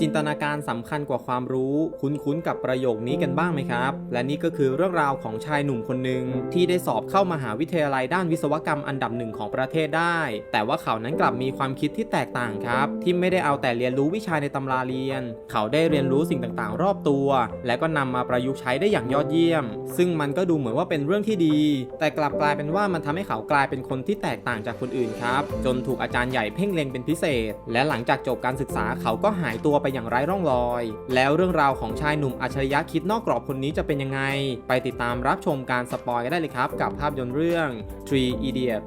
จินตนาการสำคัญกว่าความรู้ คุ้นๆกับประโยคนี้กันบ้างไหมครับ และนี่ก็คือเรื่องราวของชายหนุ่มคนหนึ่งที่ได้สอบเข้ามหาวิทยาลัยด้านวิศวกรรมอันดับหนึ่งของประเทศได้ แต่ว่าเขานั้นกลับมีความคิดที่แตกต่างครับ ที่ไม่ได้เอาแต่เรียนรู้วิชาในตำราเรียน เขาได้เรียนรู้สิ่งต่างๆ รอบตัว และก็นำมาประยุกต์ใช้ได้อย่างยอดเยี่ยม ซึ่งมันก็ดูเหมือนว่าเป็นเรื่องที่ดี แต่กลับกลายเป็นว่ามันทำให้เขากลายเป็นคนที่แตกต่างจากคนอื่นครับจนถูกอาจารย์ใหญ่เพ่งเล็งเป็นพิเศษ และหลังจากจบการศึกษาเขาก็หายตัวไปอย่างไร้ร่องรอย แล้วเรื่องราวของชายหนุ่มอัจฉริยะคิดนอกกรอบคนนี้จะเป็นยังไง ไปติดตามรับชมการสปอยกันได้เลยครับ กับภาพยนตร์เรื่อง Three Idiot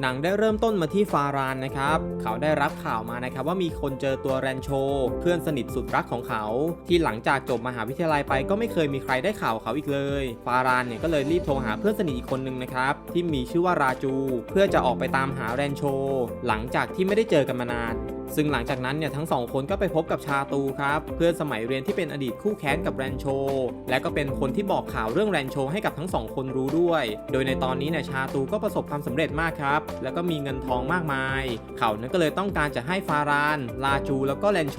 หนังได้เริ่มต้นมาที่ฟารานนะครับ เขาได้รับข่าวมานะครับว่ามีคนเจอตัวแรนโช เพื่อนสนิทสุดรักของเขา ที่หลังจากจบมหาวิทยาลัยไปก็ไม่เคยมีใครได้ข่าวเขาอีกเลย ฟารานเนี่ยก็เลยรีบโทรหาเพื่อนสนิทอีกคนนึงนะครับที่มีชื่อว่าราจู เพื่อจะออกไปตามหาแรนโช หลังจากที่ไม่ได้เจอกันมานาน ซึ่งหลังจากนั้นเนี่ยทั้งสองคนก็ไปพบกับชาตูครับ เพื่อนสมัยเรียนที่เป็นอดีตคู่แค้นกับแรนโช และก็เป็นคนที่บอกข่าวเรื่องแรนโชให้กับทั้งสองคนรู้ด้วย โดยในตอนนี้เนี่ยชาตูก็ประสบความสำเร็จมากครับ แล้วก็มีเงินทองมากมาย เขานั้นก็เลยต้องการจะให้ฟาราน ลาจูแล้วก็แรนโช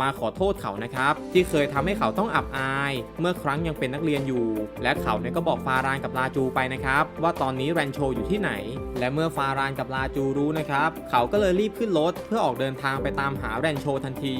มาขอโทษเขานะครับที่เคยทำให้เขาต้องอับอาย เมื่อครั้งยังเป็นนักเรียนอยู่ และเขาเนี่ยก็บอกฟารานกับลาจูไปนะครับว่าตอนนี้แรนโชอยู่ที่ไหน และเมื่อฟารานกับลาจูรู้นะครับเขาก็เลยรีบขึ้นรถเพื่อออกเดินทางไปตามหาแรนโชทันที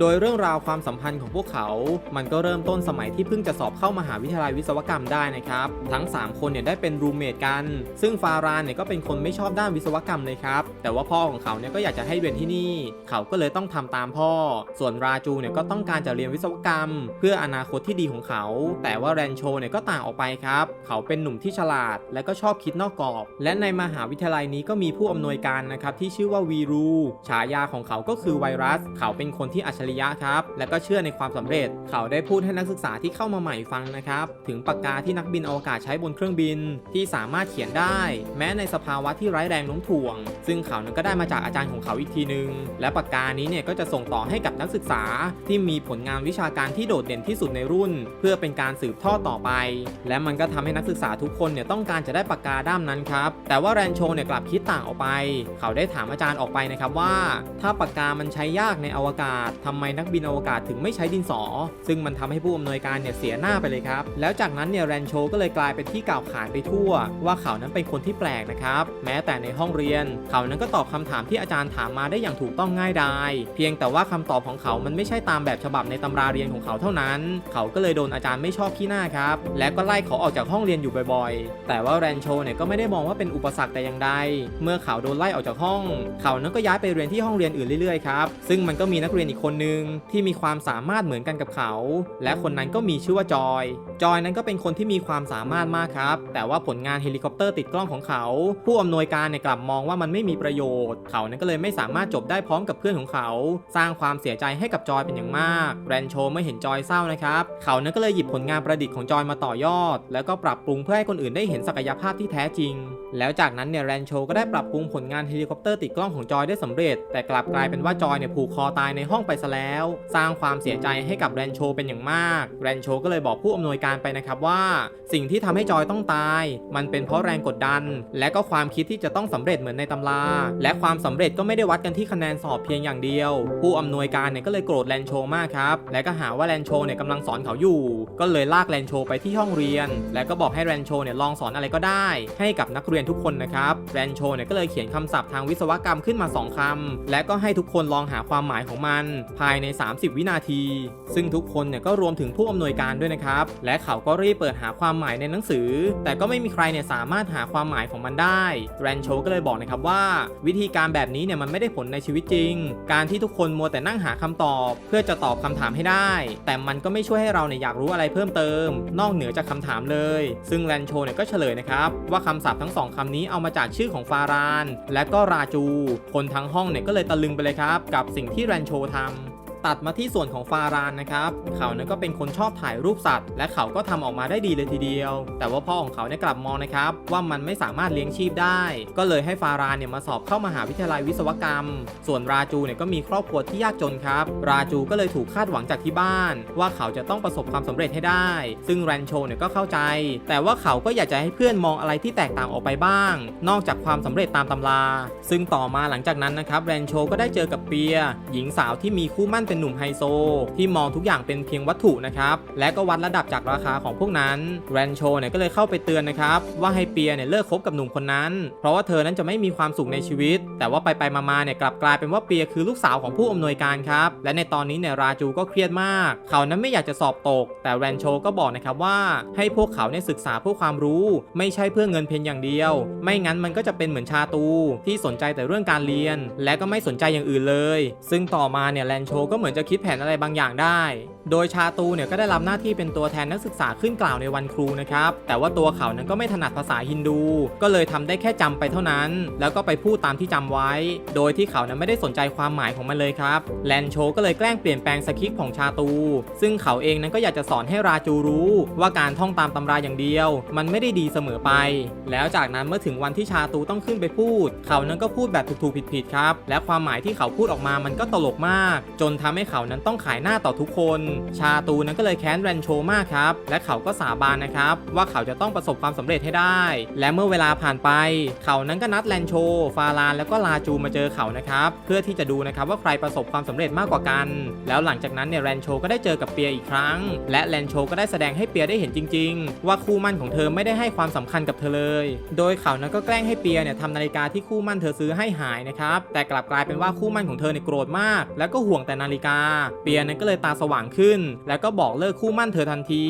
โดยเรื่องราวความสัมพันธ์ของพวกเขา มันก็เริ่มต้นสมัยที่เพิ่งจะสอบเข้ามหาวิทยาลัยวิศวกรรมได้นะครับ ทั้ง 3 คนเนี่ยได้เป็นรูมเมทกัน ซึ่งฟารานเนี่ยก็เป็นคนไม่ชอบด้านวิศวกรรมเลยครับ แต่ว่าพ่อของเขาเนี่ยก็อยากจะให้เรียนที่นี่ เขาก็เลยต้องทำตามพ่อ ส่วนราจูเนี่ยก็ต้องการจะเรียนวิศวกรรม เพื่ออนาคตที่ดีของเขา แต่ว่าแรนโชเนี่ยก็ต่างออกไปครับ เขาเป็นหนุ่มที่ฉลาด และก็ชอบคิดนอกกรอบ และในมหาวิทยาลัยนี้ก็มีผู้อำนวยการนะครับที่ชื่อว่าวีรู ฉายาของเขาก็คือไวรัส เขาเป็นคนที่อัจฉริยะครับ และก็เชื่อในความสำเร็จ เขาได้พูดให้นักศึกษาที่เข้ามาใหม่ฟังนะครับ ถึงปากกาที่นักบินอวกาศใช้บนเครื่องบิน ที่สามารถเขียนได้ แม้ในสภาวะที่ร้ายแรงโน้มถ่วง ซึ่งเขานั้นก็ได้มาจากอาจารย์ของเขาอีกทีนึง และปากกานี้เนี่ยก็จะส่งต่อให้กับนักศึกษา ที่มีผลงานวิชาการที่โดดเด่นที่สุดในรุ่น เพื่อเป็นการสืบทอดต่อไป และมันก็ทำให้นักศึกษาทุกคนเนี่ยต้องการจะได้ปากกาด้ามนั้นครับแต่ว่าแรนโชเนี่ยกลับคิดต่างออกไป เขาได้ถามอาจารย์ออกไปนะครับว่า ถ้าปากกามันใช้ยากในอวกาศทำไมนักบินอวกาศถึงไม่ใช้ดินสอ ซึ่งมันทำให้ผู้อำนวยการเนี่ยเสียหน้าไปเลยครับ แล้วจากนั้นเนี่ยแรนโชก็เลยกลายเป็นที่กล่าวขานไปทั่ว ว่าเขานั้นเป็นคนที่แปลกนะครับ แม้แต่ในห้องเรียน เขานั้นก็ตอบคำถามที่อาจารย์ถามมาได้อย่างถูกต้องง่ายดาย เพียงแต่ว่าคำตอบของเขามันไม่ใช่ตามแบบฉบับในตำราเรียนของเขาเท่านั้น เขาก็เลยโดนอาจารย์ไม่ชอบขี้หน้าครับ และก็ไล่เขาออกจากห้องเรียนอยู่บ่อยๆ แต่ว่าแรนโชเนี่ยก็ไม่ได้มองว่าเป็นอุปสรรคแต่อย่างใด เมื่อเขาโดนไล่ออกจากห้อง เขานั้นก็ย้ายไปเรียนที่ห้องเรียนอื่นเรื่อยๆครับ ซึ่งมันก็มีนักเรียนอีกคนนึงที่มีความสามารถเหมือนกันกับเขา และคนนั้นก็มีชื่อว่าจอย จอยนั้นก็เป็นคนที่มีความสามารถมากครับ แต่ว่าผลงานเฮลิคอปเตอร์ติดกล้องของเขา ผู้อำนวยการเนี่ยกลับมองว่ามันไม่มีประโยชน์ เขานั้นก็เลยไม่สามารถจบได้พร้อมกับเพื่อนของเขา สร้างความเสียใจให้กับจอยเป็นอย่างมากแรนโชเมื่อเห็นจอยเศร้านะครับ เขานั้นก็เลยหยิบผลงานประดิษฐ์ของจอยมาต่อยอด แล้วก็ปรับปรุงเพื่อให้คนอื่นได้เห็นศักยภาพที่แท้จริง แล้วจากนั้นเนี่ยแรนโชก็ได้ปรับปรุงผลงานเฮลิคอปเตอร์ติดกล้องของจอยได้สำเร็จ แต่กลับกลายเป็นว่าจอยเนี่ยผูกคอตายในห้องไปซะแล้ว สร้างความเสียใจให้กับแรนโชเป็นอย่างมาก แรนโชก็เลยบอกผู้อำนวยการไปนะครับว่า สิ่งที่ทำให้จอยต้องตาย มันเป็นเพราะแรงกดดัน และก็ความคิดที่จะต้องสำเร็จเหมือนในตำรา และความสำเร็จก็ไม่ได้วัดกันที่คะแนนสอบเพียงอย่างเดียว ผู้อำนวยการเนี่ยก็เลยโกรธแรนโชมากครับและก็หาว่าแรนโชเนี่ยกำลังสอนเขาอยู่ ก็เลยลากแรนโชไปที่ห้องเรียน และก็บอกให้แรนโชเนี่ยลองสอนอะไรก็ได้ ให้กับนักเรียนทุกคนนะครับแรนโชเนี่ยก็เลยเขียนคำศัพท์ทางวิศวกรรมขึ้นมา 2คำและก็ให้ทุกคนลองหาความหมายของมันภายใน 30 วินาที ซึ่งทุกคนเนี่ยก็รวมถึงผู้อำนวยการด้วยนะครับ และเขาก็รีบเปิดหาความหมายในหนังสือ แต่ก็ไม่มีใครเนี่ยสามารถหาความหมายของมันได้แรนโชก็เลยบอกนะครับว่า วิธีการแบบนี้เนี่ยมันไม่ได้ผลในชีวิตจริง การที่ทุกคนมัวแต่นั่งหาคำตอบ เพื่อจะตอบคำถามให้ได้ แต่มันก็ไม่ช่วยให้เราเนี่ยอยากรู้อะไรเพิ่มเติม นอกเหนือจากคำถามเลย ซึ่งแรนโชเนี่ยก็เฉลยนะครับว่าคำศัพท์ทั้งสองคำนี้เอามาจากชื่อของฟาราน และก็ราจู คนทั้งห้องเนี่ยก็เลยตะลึงไปเลยครับ กับสิ่งที่แรนโชทำ ตัดมาที่ส่วนของฟารานนะครับ เขานั้นก็เป็นคนชอบถ่ายรูปสัตว์ และเขาก็ทำออกมาได้ดีเลยทีเดียว แต่ว่าพ่อของเขาเนี่ยกลับมองนะครับ ว่ามันไม่สามารถเลี้ยงชีพได้ ก็เลยให้ฟารานเนี่ยมาสอบเข้ามหาวิทยาลัยวิศวกรรม ส่วนราจูเนี่ยก็มีครอบครัวที่ยากจนครับ ราจูก็เลยถูกคาดหวังจากที่บ้าน ว่าเขาจะต้องประสบความสำเร็จให้ได้ ซึ่งแรนโชเนี่ยก็เข้าใจ แต่ว่าเขาก็อยากจะให้เพื่อนมองอะไรที่แตกต่างออกไปบ้าง นอกจากความสำเร็จตามตำรา ซึ่งต่อมาหลังจากนั้นนะครับแรนโชก็ได้เจอกับเปียหญิงสาวที่มีคู่มั่นเป็นหนุ่มไฮโซ ที่มองทุกอย่างเป็นเพียงวัตถุนะครับ และก็วัดระดับจากราคาของพวกนั้นแรนโชเนี่ยก็เลยเข้าไปเตือนนะครับ ว่าให้เปียเนี่ยเลิกคบกับหนุ่มคนนั้น เพราะว่าเธอนั้นจะไม่มีความสุขในชีวิต แต่ว่าไปไปมาๆเนี่ยกลับกลายเป็นว่าเปียคือลูกสาวของผู้อำนวยการครับ และในตอนนี้เนี่ยราจูก็เครียดมาก เขานั้นไม่อยากจะสอบตก แต่แรนโชก็บอกนะครับว่าให้พวกเขาเนี่ยศึกษาเพื่อความรู้ ไม่ใช่เพื่อเงินเพียงอย่างเดียว ไม่งั้นมันก็จะเป็นเหมือนชาตู ที่สนใจแต่เรื่องการเรียน และก็ไม่สนใจอย่างอื่นเลย ซึ่งต่อมาเนี่ยแรนโชก็เหมือนจะคิดแผนอะไรบางอย่างได้ โดยชาตูเนี่ยก็ได้รับหน้าที่เป็นตัวแทนนักศึกษาขึ้นกล่าวในวันครูนะครับ แต่ว่าตัวเขานั้นก็ไม่ถนัดภาษาฮินดู ก็เลยทำได้แค่จำไปเท่านั้น แล้วก็ไปพูดตามที่จำไว้ โดยที่เขานั้นไม่ได้สนใจความหมายของมันเลยครับ แลนโชก็เลยแกล้งเปลี่ยนแปลงสคริปต์ของชาตู ซึ่งเขาเองนั้นก็อยากจะสอนให้ราจูรู้ ว่าการท่องตามตำราอย่างเดียว มันไม่ได้ดีเสมอไป แล้วจากนั้นเมื่อถึงวันที่ชาตูต้องขึ้นไปพูด เขานั้นก็พูดแบบถูกๆผิดๆครับ และความหมายที่เขาพูดออกมามันก็ตลกมาก จนทำให้เขานั้นต้องขายหน้าต่อทุกคน ชาตูนั้นก็เลยแค้นแรนโชมากครับ และเขาก็สาบานนะครับว่าเขาจะต้องประสบความสำเร็จให้ได้ และเมื่อเวลาผ่านไป เขานั้นก็นัดแรนโช ฟารานแล้วก็ลาจูมาเจอเขานะครับ เพื่อที่จะดูนะครับว่าใครประสบความสำเร็จมากกว่ากัน แล้วหลังจากนั้นเนี่ยแรนโชก็ได้เจอกับเปียอีกครั้ง และแรนโชก็ได้แสดงให้เปียได้เห็นจริง ๆ ว่าคู่มั่นของเธอไม่ได้ให้ความสำคัญกับเธอเลย โดยเขานั้นก็แกล้งให้เปียเนี่ยทำนาฬิกาที่คู่มั่นเธอซื้อให้หายนะครับแต่กลับกลายเป็นว่าคู่มั่นของเธอเนี่ยโกรธมาก แล้วก็ห่วงแต่นาฬิกา เปียนั้นก็เลยตาสว่างขึ้น แล้วก็บอกเลิกคู่มั่นเธอทันที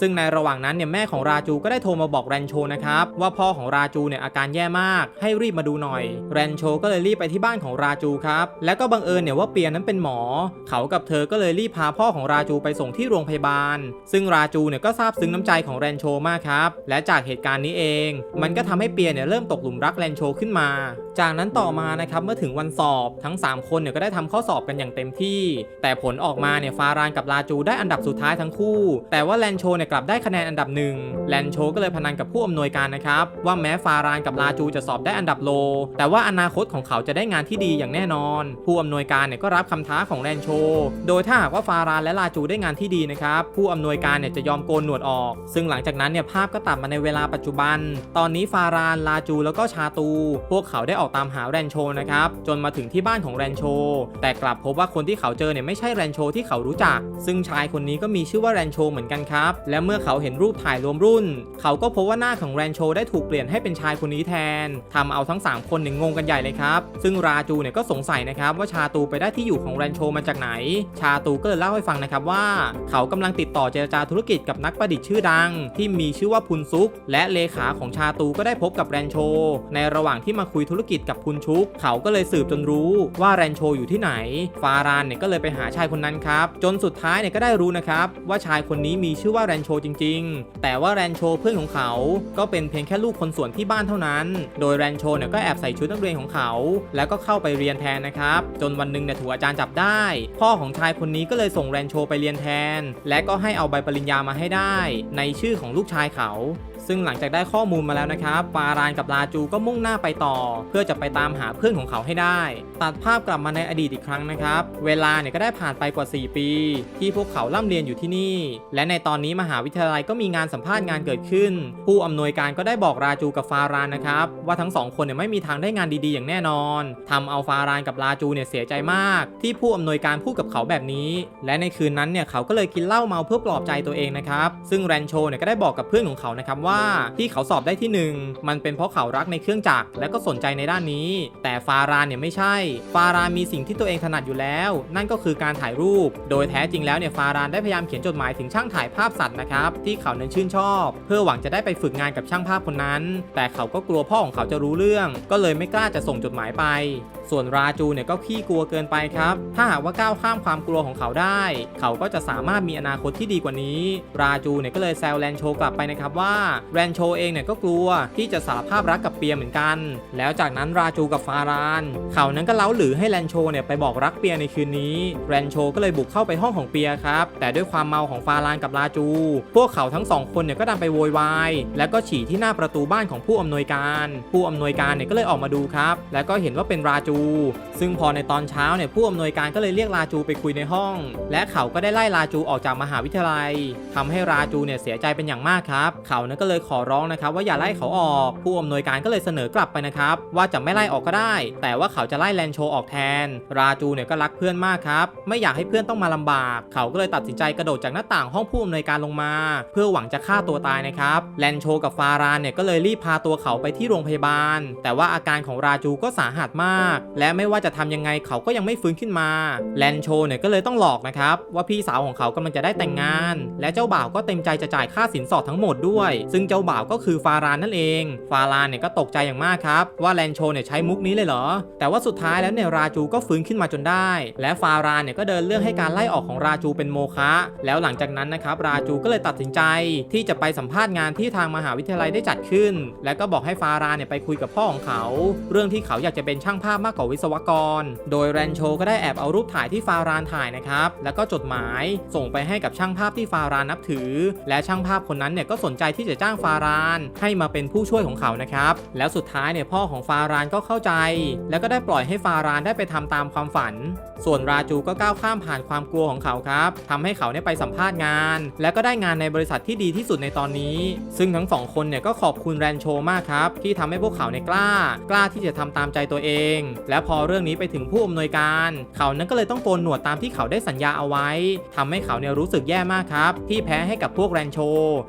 ซึ่งในระหว่างนั้นเนี่ยแม่ของราจูก็ได้โทรมาบอกแรนโชนะครับว่าพ่อของราจูเนี่ยอาการแย่มาก ให้รีบมาดูหน่อย แรนโชก็เลยรีบไปที่บ้านของราจูครับ แล้วก็บังเอิญเนี่ยว่าเปียนั้นเป็นหมอ เขากับเธอก็เลยรีบพาพ่อของราจูไปส่งที่โรงพยาบาล ซึ่งราจูเนี่ยก็ซาบซึ้งน้ำใจของแรนโชมากครับ และจากเหตุการณ์นี้เอง มันก็ทำให้เปียเนี่ยเริ่มตกหลุมรักแรนโชขึ้นมา จากนั้นต่อมานะครับเมื่อถึงวันสอบทั้ง 3 คนเนี่ยก็ได้ทำข้อสอบกันอย่างเต็มที่แต่ผลออกมาเนี่ยฟารานกับราจูได้อันดับสุดท้ายทั้งคู่ แต่ว่าแลนโชเนี่ยกลับได้คะแนนอันดับหนึ่งแลนโชก็เลยพนันกับผู้อำนวยการนะครับ ว่าแม้ฟารานกับราจูจะสอบได้อันดับโล แต่ว่าอนาคตของเขาจะได้งานที่ดีอย่างแน่นอน ผู้อำนวยการเนี่ยก็รับคำท้าของแลนโช โดยถ้าหากว่าฟารานและราจูได้งานที่ดีนะครับผู้อำนวยการเนี่ยจะยอมโกนหนวดออก ซึ่งหลังจากนั้นเนี่ยภาพก็ตัดมาในเวลาปัจจุบัน ตอนนี้ฟารานราจูแล้วก็ชาตู พวกเขาได้ออกตามหาแรนโชนะครับจนมาถึงที่บ้านของแรนโช แต่กลับพบว่าคนที่เขาเจอเนี่ยไม่ใช่แรนโชที่เขารู้จัก ซึ่งชายคนนี้ก็มีชื่อว่าแรนโชเหมือนกันครับ และเมื่อเขาเห็นรูปถ่ายรวมรุ่น เขาก็พบว่าหน้าของแรนโชได้ถูกเปลี่ยนให้เป็นชายคนนี้แทนทำเอาทั้ง 3 คนเนี่ยงงกันใหญ่เลยครับ ซึ่งราจูเนี่ยก็สงสัยนะครับว่าชาตูไปได้ที่อยู่ของแรนโชมาจากไหน ชาตูก็เลยเล่าให้ฟังนะครับว่า เขากำลังติดต่อเจรจาธุรกิจกับนักประดิษฐ์ชื่อดัง ที่มีชื่อว่าพุนซุก และเลขาของชาตูก็ได้พบกับแรนโช ในระหว่างที่มาคุยธุรกิจกับพุนชุก เขาก็เลยสืบจนรู้ว่าแรนโชอยู่ที่ไหน ฟารานเนี่ยก็เลยไปหาชายคนนั้นครับ จนสุดท้ายเนี่ยก็ได้รู้นะครับ ว่าชายคนนี้มีชื่อว่าแรนโชจริง ๆ แต่ว่าแรนโชเพื่อนของเขา ก็เป็นเพียงแค่ลูกคนสวนที่บ้านเท่านั้น โดยแรนโชเนี่ยก็แอบใส่ชุดนักเรียนของเขา แล้วก็เข้าไปเรียนแทนนะครับ จนวันหนึ่งเนี่ยถูกอาจารย์จับได้ พ่อของชายคนนี้ก็เลยส่งแรนโชไปเรียนแทน และก็ให้เอาใบปริญญามาให้ได้ ในชื่อของลูกชายเขา ซึ่งหลังจากได้ข้อมูลมาแล้วนะครับฟารานกับลาจูก็มุ่งหน้าไปต่อ เพื่อจะไปตามหาเพื่อนของเขาให้ได้ ตัดภาพกลับมาในอดีตอีกครั้งนะครับ เวลาเนี่ยก็ได้ผ่านไปกว่า 4 ปี ที่พวกเขาล่ำเรียนอยู่ที่นี่ และในตอนนี้มหาวิทยาลัยก็มีงานสัมภาษณ์งานเกิดขึ้น ผู้อำนวยการก็ได้บอกราจูกับฟารานนะครับ ว่าทั้งสองคนเนี่ยไม่มีทางได้งานดีๆ อย่างแน่นอนทำเอาฟารานกับราจูเนี่ยเสียใจมาก ที่ผู้อำนวยการพูดกับเขาแบบนี้ และในคืนนั้นเนี่ยเขาก็เลยกินเหล้าเมาเพื่อปลอบใจตัวเองนะครับ ซึ่งแรนโชเนี่ยก็ได้บอกกับเพื่อนของเขานะครับว่าที่เขาสอบได้ที่หนึ่งมันเป็นเพราะเขารักในเครื่องจักรและก็สนใจในด้านนี้ แต่ฟารานเนี่ยไม่ใช่ ฟารานมีสิ่งที่ตัวเองถนัดอยู่แล้ว นั่นก็คือการถ่ายรูป โดยแท้จริงแล้วเนี่ยฟารานได้พยายามเขียนจดหมายถึงช่างถ่ายภาพสัตว์นะครับที่เขานั้นชื่นชอบ เพื่อหวังจะได้ไปฝึกงานกับช่างภาพคนนั้น แต่เขาก็กลัวพ่อของเขาจะรู้เรื่อง ก็เลยไม่กล้าจะส่งจดหมายไป ส่วนราจูเนี่ยก็ขี้กลัวเกินไปครับ ถ้าหากว่าก้าวข้ามความกลัวของเขาได้ เขาก็จะสามารถมีอนาคตที่ดีกว่านี้ ราจูเนี่ยก็เลยแซวแรนโชกลับไปนะครับว่าแรนโชเองเนี่ยก็กลัวที่จะสารภาพรักกับเปียเหมือนกัน แล้วจากนั้นราจูกับฟารานเขานั้นก็เล้าหรือให้แรนโชเนี่ยไปบอกรักเปียในคืนนี้ แรนโชก็เลยบุกเข้าไปห้องของเปียครับ แต่ด้วยความเมาของฟารานกับราจู พวกเขาทั้งสองคนเนี่ยก็ดันไปโวยวาย แล้วก็ฉี่ที่หน้าประตูบ้านของผู้อำนวยการ ผู้อำนวยการเนี่ยก็เลยออกมาดูครับ แล้วก็เห็นว่าเป็นราจู ซึ่งพอในตอนเช้าเนี่ยผู้อำนวยการก็เลยเรียกราจูไปคุยในห้อง และเขาก็ได้ไล่ราจูออกจากมหาวิทยาลัยทำให้ราจูเนี่ยเสียใจเป็นอย่างมากครับ เขานั้นก็เลยขอร้องนะครับว่าอย่าไล่เขาออก ผู้อำนวยการก็เลยเสนอกลับไปนะครับ ว่าจะไม่ไล่ออกก็ได้ แต่ว่าเขาจะไล่แลนโชออกแทน ราจูเนี่ยก็รักเพื่อนมากครับ ไม่อยากให้เพื่อนต้องมาลำบาก เขาก็เลยตัดสินใจกระโดดจากหน้าต่างห้องผู้อำนวยการลงมา เพื่อหวังจะฆ่าตัวตายนะครับแลนโชกับฟารานเนี่ยก็เลยรีบพาตัวเขาไปที่โรงพยาบาล แต่ว่าอาการของราจูก็สาหัสมาก และไม่ว่าจะทำยังไงเขาก็ยังไม่ฟื้นขึ้นมาแลนโชเนี่ยก็เลยต้องหลอกนะครับว่าพี่สาวของเขากำลังจะได้แต่งงาน และเจ้าบ่าวก็เต็มใจจะจ่ายค่าสินสอดทั้งหมดด้วยซึ่งจึงเจ้าบ่าวก็คือฟารานนั่นเอง ฟารานเนี่ยก็ตกใจอย่างมากครับ ว่าแลนโชเนี่ยใช้มุกนี้เลยเหรอ แต่ว่าสุดท้ายแล้วเนี่ยราจูก็ฟื้นขึ้นมาจนได้ และฟารานเนี่ยก็เดินเรื่องให้การไล่ออกของราจูเป็นโมฆะแล้วหลังจากนั้นนะครับราจูก็เลยตัดสินใจ ที่จะไปสัมภาษณ์งานที่ทางมหาวิทยาลัยได้จัดขึ้น และก็บอกให้ฟารานเนี่ยไปคุยกับพ่อของเขา เรื่องที่เขาอยากจะเป็นช่างภาพมากกว่าวิศวกร โดยแรนโชก็ได้แอบเอารูปถ่ายที่ฟารานถ่ายนะครับแล้วก็จดหมาย ส่งไปให้กับช่างภาพที่ฟารานนับถือ และช่างภาพคนนั้นเนี่ยก็สนใจที่จะจ้างฟารานให้มาเป็นผู้ช่วยของเขานะครับ แล้วสุดท้ายเนี่ยพ่อของฟารานก็เข้าใจ แล้วก็ได้ปล่อยให้ฟารานได้ไปทำตามความฝัน ส่วนราจูก็ก้าวข้ามผ่านความกลัวของเขาครับทำให้เขาเนี่ยไปสัมภาษณ์งาน และก็ได้งานในบริษัทที่ดีที่สุดในตอนนี้ ซึ่งทั้งสองคนเนี่ยก็ขอบคุณแรนโชมากครับ ที่ทำให้พวกเขาเนี่กล้า กล้าที่จะทำตามใจตัวเอง และพอเรื่องนี้ไปถึงผู้อำนวยการ เขานั้นก็เลยต้องโกนหนวดตามที่เขาได้สัญญาเอาไว้ทำให้เขาเนี่ยรู้สึกแย่มากครับ ที่แพ้ให้กับพวกแรนโช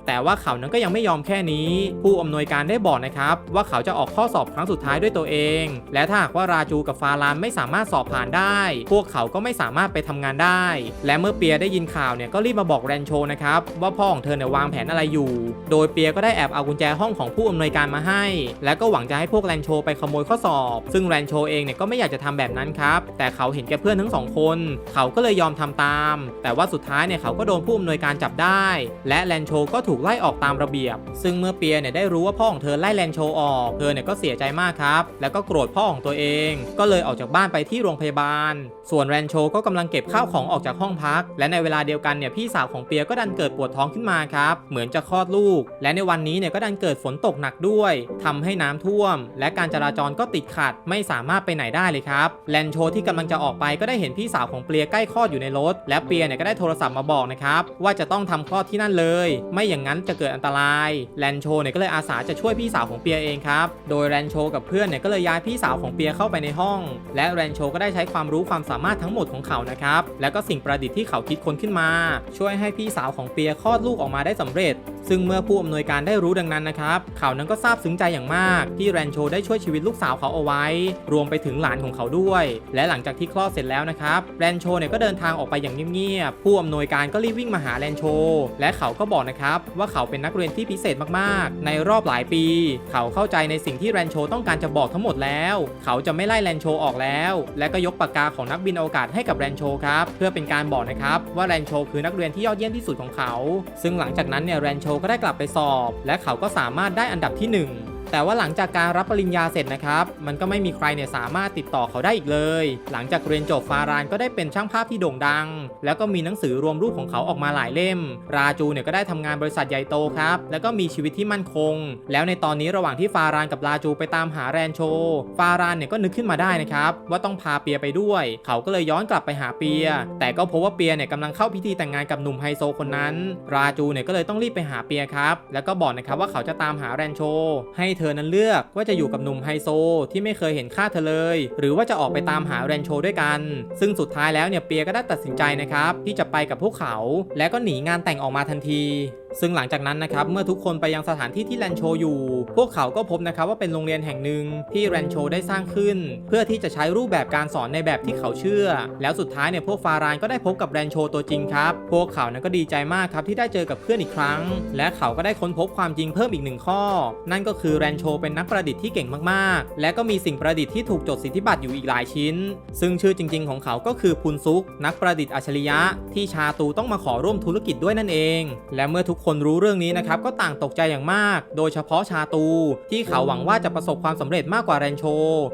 แต่ว่าเขานั้นก็ยังไม่ยอมแค่นี้ ผู้อำนวยการได้บอกนะครับ ว่าเขาจะออกข้อสอบครั้งสุดท้ายด้วยตัวเอง และถ้าหากว่าราจูกับฟารานไม่สามารถสอบผ่านได้ พวกเขาก็ไม่สามารถไปทำงานได้ และเมื่อเปียได้ยินข่าวเนี่ยก็รีบมาบอกแรนโชนะครับว่าพ่อของเธอเนี่ยวางแผนอะไรอยู่ โดยเปียก็ได้แอบเอากุญแจห้องของผู้อำนวยการมาให้ และก็หวังจะให้พวกแรนโชไปขโมยข้อสอบ ซึ่งแรนโชเองเนี่ยก็ไม่อยากจะทำแบบนั้นครับ แต่เขาเห็นแก่เพื่อนทั้งสองคน เขาก็เลยยอมทำตาม แต่ว่าสุดท้ายเนี่ยเขาก็โดนผู้อำนวยการจับได้ และแรนโชก็ถูกไล่ออกตามระเบียบซึ่งเมื่อเปียเนี่ยได้รู้ว่าพ่อของเธอไล่แรนโชออก เธอเนี่ยก็เสียใจมากครับ แล้วก็โกรธพ่อของตัวเอง ก็เลยออกจากบ้านไปที่โรงพยาบาล ส่วนแรนโชก็กำลังเก็บข้าวของออกจากห้องพัก และในเวลาเดียวกันเนี่ยพี่สาวของเปียก็ดันเกิดปวดท้องขึ้นมาครับ เหมือนจะคลอดลูก และในวันนี้เนี่ยก็ดันเกิดฝนตกหนักด้วยทำให้น้ำท่วม และการจราจรก็ติดขัด ไม่สามารถไปไหนได้เลยครับแรนโชที่กำลังจะออกไปก็ได้เห็นพี่สาวของเปียใกล้คลอดอยู่ในรถ และเปียเนี่ยก็ได้โทรศัพท์มาบอกนะครับว่าจะต้องทำคลอดที่นั่นเลย ไม่อย่างนั้นจะเกิดอันตรายแลนโชเนี่ยก็เลยอาสาจะช่วยพี่สาวของเปียเองครับ โดยแลนโชกับเพื่อนเนี่ยก็เลยย้ายพี่สาวของเปียเข้าไปในห้อง และแลนโชก็ได้ใช้ความรู้ความสามารถทั้งหมดของเขานะครับ และก็สิ่งประดิษฐ์ที่เขาคิดค้นขึ้นมา ช่วยให้พี่สาวของเปียคลอดลูกออกมาได้สำเร็จ ซึ่งเมื่อผู้อำนวยการได้รู้ดังนั้นนะครับเขานั้นก็ซาบซึ้งใจอย่างมาก ที่แรนโชได้ช่วยชีวิตลูกสาวเขาเอาไว้ รวมไปถึงหลานของเขาด้วย และหลังจากที่คลอดเสร็จแล้วนะครับแรนโชเนี่ยก็เดินทางออกไปอย่างเงียบๆผู้อำนวยการก็รีบวิ่งมาหาแรนโช และเขาก็บอกนะครับว่าเขาเป็นนักเรียนที่พิเศษมากๆ ในรอบหลายปี เขาเข้าใจในสิ่งที่แรนโชต้องการจะบอกทั้งหมดแล้ว เขาจะไม่ไล่แรนโชออกแล้ว และก็ยกปากกาของนักบินอวกาศให้กับแรนโชครับเพื่อเป็นการบอกนะครับว่าแรนโชคือนักเรียนที่ยอดเยี่ยมที่สุดของเขา ซึ่งหลังจากนั้นเนี่ยแรนโชก็ได้กลับไปสอบ และเขาก็สามารถได้อันดับที่หนึ่ง แต่ว่าหลังจากการรับปริญญาเสร็จนะครับ มันก็ไม่มีใครเนี่ยสามารถติดต่อเขาได้อีกเลย หลังจากเรียนจบฟารานก็ได้เป็นช่างภาพที่โด่งดัง แล้วก็มีหนังสือรวมรูปของเขาออกมาหลายเล่ม ราจูเนี่ยก็ได้ทำงานบริษัทใหญ่โตครับ แล้วก็มีชีวิตที่มั่นคง แล้วในตอนนี้ระหว่างที่ฟารานกับราจูไปตามหาแรนโช ฟารานเนี่ยก็นึกขึ้นมาได้นะครับว่าต้องพาเปียไปด้วย เขาก็เลยย้อนกลับไปหาเปีย แต่ก็พบว่าเปียเนี่ยกำลังเข้าพิธีแต่งงานกับหนุ่มไฮโซคนนั้น ราจูเนี่ยก็เลยต้องรีบไปหาเปียครับ แล้วก็บอกนะครับว่าเขาจะตามหาแรนโช ให้เธอนั้นเลือกว่าจะอยู่กับหนุ่มไฮโซที่ไม่เคยเห็นค่าเธอเลย หรือว่าจะออกไปตามหาแรนโชด้วยกัน ซึ่งสุดท้ายแล้วเนี่ยเปียก็ได้ตัดสินใจนะครับที่จะไปกับพวกเขา และก็หนีงานแต่งออกมาทันทีซึ่งหลังจากนั้นนะครับเมื่อทุกคนไปยังสถานที่ที่แรนโชอยู่ พวกเขาก็พบนะครับว่าเป็นโรงเรียนแห่งหนึ่งที่แรนโชได้สร้างขึ้น เพื่อที่จะใช้รูปแบบการสอนในแบบที่เขาเชื่อ แล้วสุดท้ายเนี่ยพวกฟารานก็ได้พบกับแรนโชตัวจริงครับ พวกเขานั้นก็ดีใจมากครับที่ได้เจอกับเพื่อนอีกครั้ง และเขาก็ได้ค้นพบความจริงเพิ่มอีกหนึ่งข้อ นั่นก็คือแรนโชเป็นนักประดิษฐ์ที่เก่งมากๆ และก็มีสิ่งประดิษฐ์ที่ถูกจดสิทธิบัตรอยู่อีกหลายชิ้น ซึ่งชื่อจริง ๆ ของเขาก็คือพุนซุก นักประดิษฐ์อัจฉริยะ ที่ชาตูต้องมาขอร่วมธุรกิจด้วยนั่นเอง และเมื่อทุกคนรู้เรื่องนี้นะครับก็ต่างตกใจอย่างมาก โดยเฉพาะชาตู ที่เขาหวังว่าจะประสบความสำเร็จมากกว่าแรนโช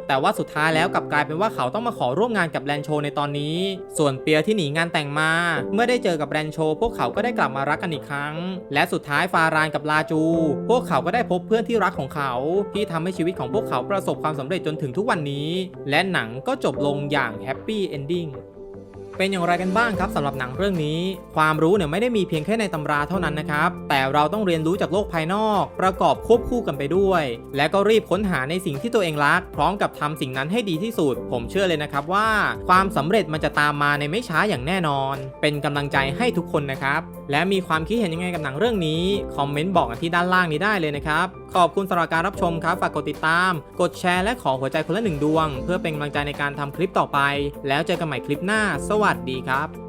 แต่ว่าสุดท้ายแล้วกลับกลายเป็นว่าเขาต้องมาขอร่วมงานกับแรนโชในตอนนี้ ส่วนเปียที่หนีงานแต่งมา เมื่อได้เจอกับแรนโช พวกเขาก็ได้กลับมารักกันอีกครั้ง และสุดท้ายฟารานกับลาจู พวกเขาก็ได้พบเพื่อนที่รักของเขา ที่ทำให้ชีวิตของพวกเขาประสบความสำเร็จจนถึงทุกวันนี้ และหนังก็จบลงอย่างแฮปปี้เอนดิ้ง เป็นอย่างไรกันบ้างครับสำหรับหนังเรื่องนี้ ความรู้เนี่ยไม่ได้มีเพียงแค่ในตำราเท่านั้นนะครับ แต่เราต้องเรียนรู้จากโลกภายนอก ประกอบควบคู่กันไปด้วย และก็รีบค้นหาในสิ่งที่ตัวเองรัก พร้อมกับทำสิ่งนั้นให้ดีที่สุด ผมเชื่อเลยนะครับว่า ความสำเร็จมันจะตามมาในไม่ช้าอย่างแน่นอน เป็นกำลังใจให้ทุกคนนะครับ และมีความคิดเห็นยังไงกับหนังเรื่องนี้คอมเมนต์บอกกันที่ด้านล่างนี้ได้เลยนะครับ ขอบคุณสำหรับการรับชมครับ ฝากกดติดตาม กดแชร์และขอหัวใจคนละหนึ่งดวง เพื่อเป็นกำลังใจในการทำคลิปต่อไป แล้วเจอกันใหม่คลิปหน้า สวัสดีครับ